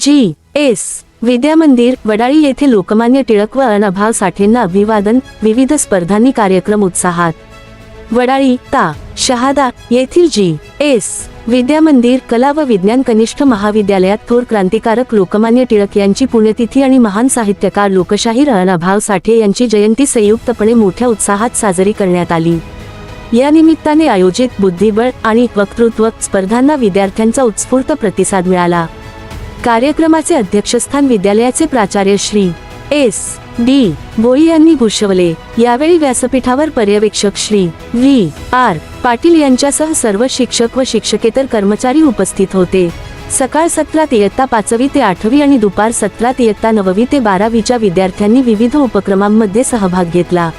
G S. विद्या मंदिर वडाळी येथे लोकमान्य टिळक व अनभाव साठेंना अभिवादन विविध स्पर्धांनी कार्यक्रम उत्साहात. वडाळी ता. शहादा येथील जी एस. विद्या मंदिर कला व विज्ञान कनिष्ठ महाविद्यालयात थोर क्रांतिकारक लोकमान्य टिळक यांची पुण्यतिथी आणि महान साहित्यकार लोकशाहीर अनाभाव साठे यांची जयंती संयुक्तपणे मोठ्या उत्साहात साजरी करण्यात आली. या निमित्ताने आयोजित बुद्धिबळ आणि वक्तृत्व स्पर्धांना विद्यार्थ्यांचा उत्स्फूर्त प्रतिसाद मिळाला. कार्यक्रमाचे अध्यक्षस्थान विद्यालयाचे प्राचार्य श्री एस डी भोई यांनी भूषवले. यावेळी व्यासपीठावर पर्यवेक्षक श्री व्ही आर पाटील यांच्यासह सर्व शिक्षक व शिक्षकेतर कर्मचारी उपस्थित होते. सकाळ सत्रात इयत्ता पाचवी ते आठवी आणि दुपार सत्रात इयत्ता नववी ते बारावीच्या विद्यार्थ्यांनी विविध उपक्रमांमध्ये सहभाग घेतला.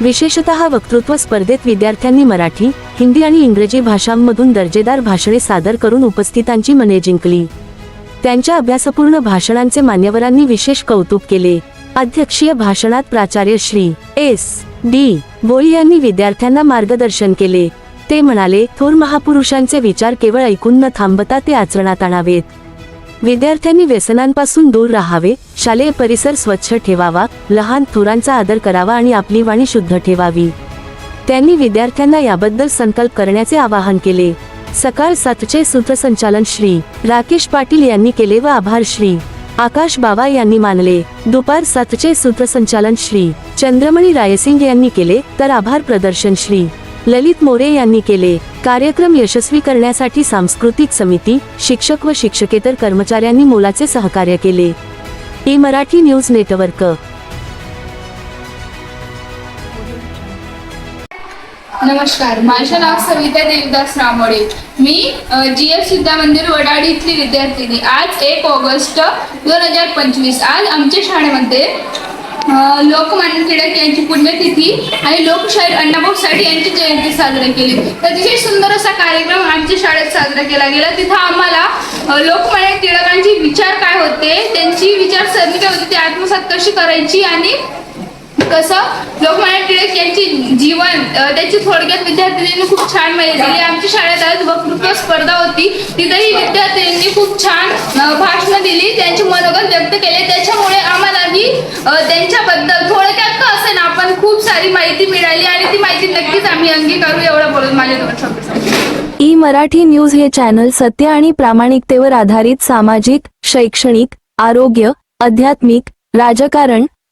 विशेषतः वक्तृत्व स्पर्धेत विद्यार्थ्यांनी मराठी हिंदी आणि इंग्रजी भाषांमधून दर्जेदार भाषणे सादर करून उपस्थितांची मने जिंकली. त्यांच्या अभ्यासपूर्ण भाषणांचे मान्यवरांनी विशेष कौतुक केले. अध्यक्षीय भाषणात प्राचार्य श्री. एस. डी. भोई यांनी विद्यार्थ्यांना मार्गदर्शन केले. ते म्हणाले थोर महापुरुषांचे विचार केवळ ऐकून न थांबता ते आचरणात आणावेत. विद्यार्थ्यांनी व्यसनांपासून दूर राहावे शालेय परिसर स्वच्छ ठेवावा लहान थोरांचा आदर करावा आणि आपली वाणी शुद्ध ठेवावी. त्यांनी विद्यार्थ्यांना याबद्दल संकल्प करण्याचे आवाहन केले. सकाळ सातचे सूत्रसंचालन श्री राकेश पाटील यांनी केले व आभार श्री आकाश बाबा यांनी मानले. दुपार सातचे सूत्रसंचालन श्री चंद्रमणी रायसिंग यांनी केले तर आभार प्रदर्शन श्री ललित मोरे यांनी केले. कार्यक्रम यशस्वी करण्यासाठी सांस्कृतिक समिती शिक्षक व शिक्षकेतर कर्मचाऱ्यांनी मोलाचे सहकार्य केले. E Marathi news network. नमस्कार माझे नाव सविता देवदास रामोडे. मी जी एफ सिद्धा मंदिर वडाळी इथली विद्यार्थिनी. आज एक ऑगस्ट दोन हजार पंचवीस. आज आमच्या शाळेमध्ये लोकमान्य टिळक यांची पुण्यतिथी आणि लोकशाहीर अण्णाभाऊ साठे यांची जयंती साजरी केली. अतिशय सुंदर असा कार्यक्रम आमच्या शाळेत साजरा केला गेला. तिथं आम्हाला लोकमान्य टिळकांचे विचार काय होते त्यांची विचारसरणी काय होती ती आत्मसात कशी करायची आणि कसं लोकमान्य टिळक यांची जीवन अ, त्याची थोडक्यात विद्यार्थिनींनी खूप छान माहिती दिली आमच्या शाळेत आज वक्तृत्व स्पर्धा होती. तिथेही विद्यार्थिनींनी खूप छान भाषणं दिली. त्यांचे मनोगत व्यक्त केले. त्याच्यामुळे आम्हालाही त्यांच्याबद्दल थोडक्यात का असेल आपण खूप सारी माहिती मिळाली आणि ती माहिती नक्कीच आम्ही अंगीकारू एवढं बोलून माझे दोन. ई मराठी न्यूज हे चॅनल सत्य आणि प्रामाणिकतेवर आधारित सामाजिक शैक्षणिक आरोग्य आध्यात्मिक राजकारण